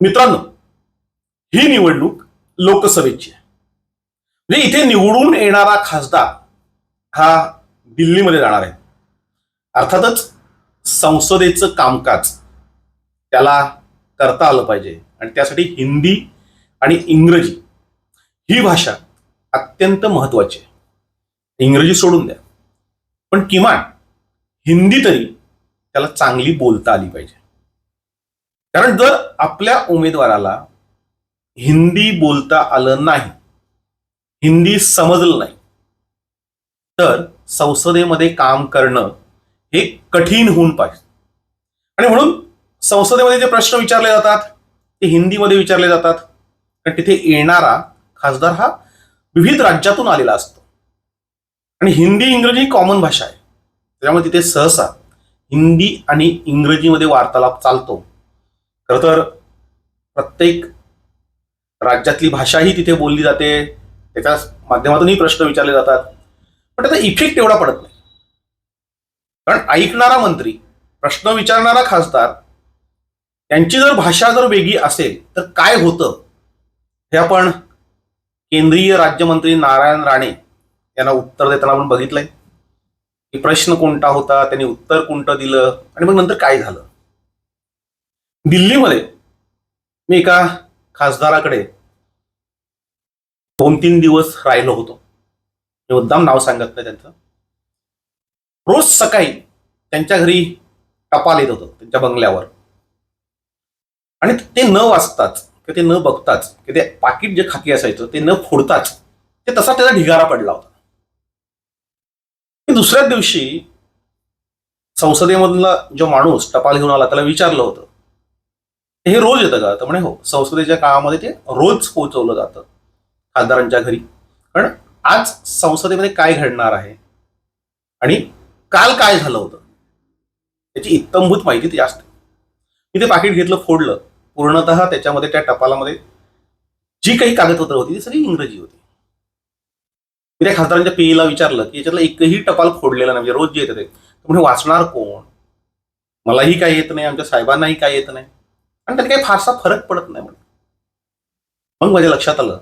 मित्रांनो ही निवडणूक लोकसभेची आहे. म्हणजे इथे निवडून येणारा खासदार हा दिल्लीमध्ये जाणार आहे. अर्थातच संसदेचं कामकाज त्याला करता आलं पाहिजे. आणि त्यासाठी हिंदी आणि इंग्रजी ही भाषा अत्यंत महत्वाची आहे. इंग्रजी सोडून द्या. पण किमान हिंदी तरी त्याला चांगली बोलता आली पाहिजे. कारण जर आपल्या उमेदवाराला हिंदी बोलता आलं नाही हिंदी समजलं नाही तर संसदेमध्ये काम करणं हे कठीण होऊन पाहिजे. आणि म्हणून संसदेमध्ये जे प्रश्न विचारले जातात ते हिंदीमध्ये विचारले जातात. आणि तिथे येणारा खासदार हा विविध राज्यातून आलेला असतो. आणि हिंदी इंग्रजी ही कॉमन भाषा आहे. त्यामुळे तिथे सहसा हिंदी आणि इंग्रजीमध्ये वार्तालाप चालतो. खरं तर प्रत्येक राज्यातली भाषाही तिथे बोलली जाते. त्याच्या माध्यमातूनही प्रश्न विचारले जातात. पण त्याचा इफेक्ट एवढा पडत नाही. कारण ऐकणारा मंत्री प्रश्न विचारणारा खासदार त्यांची जर भाषा जर वेगळी असेल तर काय होतं? हे आपण केंद्रीय राज्यमंत्री नारायण राणे यांना उत्तर देताना आपण बघितलंय. की प्रश्न कोणता होता? त्यांनी उत्तर कोणतं दिलं? आणि मग नंतर काय झालं? दिल्लीमध्ये. मी एका खासदाराकडे दोन तीन दिवस राहिलो होतो. मी मुद्दाम नाव सांगत नाही त्यांचं. रोज सकाळी त्यांच्या घरी टपाल येत होतं त्यांच्या बंगल्यावर. आणि ते न वाचताच ते न बघताच की ते पाकिट जे खाकी असायचं ते न फोडताच ते तसा त्याचा ढिगारा पडला होता. दुसऱ्याच दिवशी संसदेमधला जो माणूस टपाल घेऊन आला त्याला विचारलं होतं हे रोज येतं का? तर म्हणे हो. संसदेच्या काळामध्ये ते रोज पोहोचवलं जातं खासदारांच्या घरी. कारण आज संसदेमध्ये काय घडणार आहे? आणि काल काय झालं होतं? त्याची इत्तमभूत माहिती ती असते मी ते पाकिट घेतलं फोडलं. पूर्णतः त्याच्यामध्ये त्या टपालामध्ये जी काही कागदपत्र होती ती सगळी इंग्रजी होती. मी त्या खासदारांच्या पीईला विचारलं की याच्यातला एकही टपाल फोडलेला नाही म्हणजे रोज जे येतं ते. तर वाचणार कोण? मलाही काही येत नाही आमच्या साहेबांनाही काय येत नाही. आणि त्याला काही फारसा फरक पडत नाही म्हणे मग माझ्या लक्षात आलं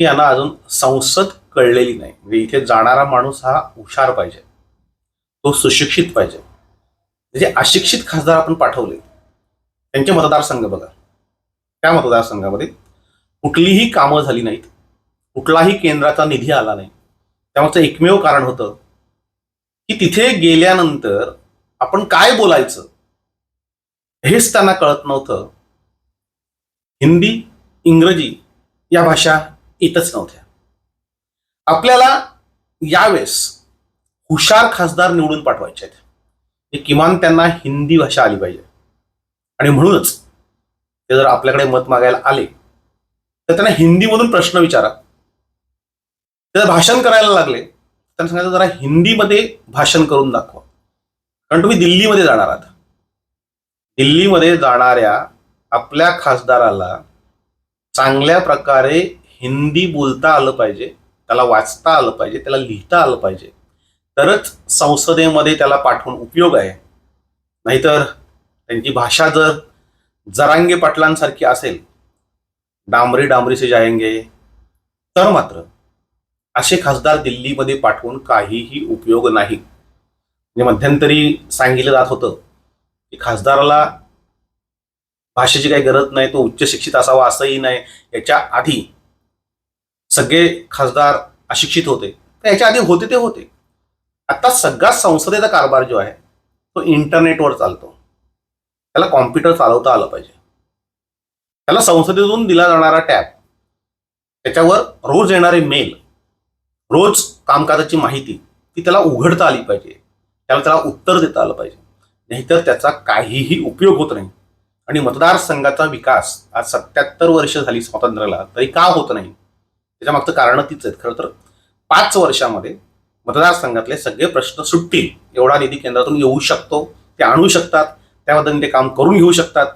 की यांना अजून संसद कळलेली नाही. म्हणजे इथे जाणारा माणूस हा हुशार पाहिजे. तो सुशिक्षित पाहिजे. जे अशिक्षित खासदार आपण पाठवले त्यांचे मतदारसंघ बघा. त्या मतदारसंघामध्ये कुठलीही कामं झाली नाहीत. कुठलाही केंद्राचा निधी आला नाही. त्यामागचं एकमेव कारण होतं की तिथे गेल्यानंतर आपण काय बोलायचं? हेच त्यांना कळत नव्हतं. हिंदी इंग्रजी या भाषा येतच नव्हत्या. आपल्याला यावेळेस हुशार खासदार निवडून पाठवायचे आहेत. हे किमान त्यांना हिंदी भाषा आली पाहिजे. आणि म्हणूनच ते जर आपल्याकडे मत मागायला आले तर त्यांना हिंदीमधून प्रश्न विचारा. ते भाषण करायला लागले त्यांना सांगायचं जरा हिंदीमध्ये भाषण करून दाखवा. कारण तुम्ही दिल्लीमध्ये जाणार आहात. दिल्लीमध्ये जाणाऱ्या आपल्या खासदाराला चांगल्या प्रकारे हिंदी बोलता आलं पाहिजे त्याला वाचता आलं पाहिजे त्याला लिहिता आलं पाहिजे. तरच संसदेमध्ये त्याला पाठवून उपयोग आहे. नाहीतर त्यांची भाषा जर जरांगे पाटलांसारखी असेल डांबरी डांबरी से तर मात्र असे खासदार दिल्लीमध्ये पाठवून काहीही उपयोग नाही. म्हणजे मध्यंतरी सांगितलं जात होतं की खासदाराला भाषेची काही गरज नाही तो उच्च शिक्षित असावा असंही नाही. याच्या आधी सगळे खासदार अशिक्षित होते. तर याच्या आधी होते ते होते. आता सगळा संसदेचा कारभार जो आहे तो इंटरनेटवर चालतो. त्याला कॉम्प्युटर चालवता आलं पाहिजे. त्याला संसदेतून दिला जाणारा टॅब त्याच्यावर रोज येणारे मेल रोज कामकाजाची माहिती ती त्याला उघडता आली पाहिजे. त्याला त्याला उत्तर देता आलं पाहिजे. नाहीतर त्याचा काहीही उपयोग होत नाही. आणि मतदारसंघाचा विकास आज सत्याहत्तर वर्ष झाली स्वातंत्र्याला तरी का होत नाही? त्याच्या मागचं कारण तीच आहेत. खरं तर पाच वर्षामध्ये मतदारसंघातले सगळे प्रश्न सुटतील. एवढा निधी केंद्रातून येऊ शकतो ते आणू शकतात त्या पद्धतीने ते काम करून घेऊ शकतात.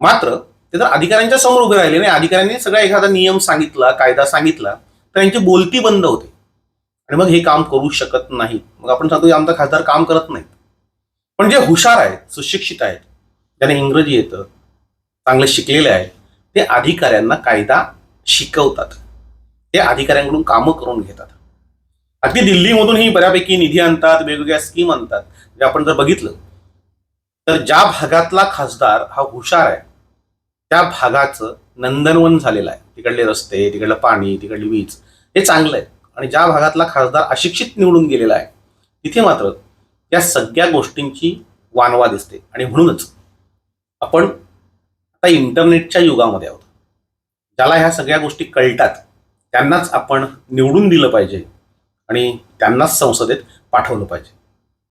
मात्र ते जर अधिकाऱ्यांच्या समोर उभे राहिले नाही. अधिकाऱ्यांनी सगळा एखादा नियम सांगितला कायदा सांगितला तर यांची बोलती बंद होते. आणि मग हे काम करू शकत नाहीत. मग आपण सांगतो की आमचा खासदार काम करत नाहीत. पण जे हुशार आहेत सुशिक्षित आहेत ज्यांना इंग्रजी येतं चांगले शिकलेले आहेत ते अधिकाऱ्यांना कायदा शिकवतात. ते अधिकाऱ्यांकडून कामं करून घेतात. अगदी दिल्लीमधूनही बऱ्यापैकी निधी आणतात वेगवेगळ्या स्कीम आणतात. जे आपण जर बघितलं तर ज्या भागातला खासदार हा हुशार आहे त्या भागाचं नंदनवन झालेलं आहे. तिकडले रस्ते तिकडलं पाणी तिकडली वीज हे चांगलं आहे. आणि ज्या भागातला खासदार अशिक्षित निवडून गेलेला आहे तिथे मात्र या सगळ्या गोष्टींची वानवा दिसते. आणि म्हणूनच आपण आता इंटरनेटच्या युगामध्ये आहोत. ज्याला ह्या सगळ्या गोष्टी कळतात त्यांनाच आपण निवडून दिलं पाहिजे आणि त्यांनाच संसदेत पाठवलं पाहिजे.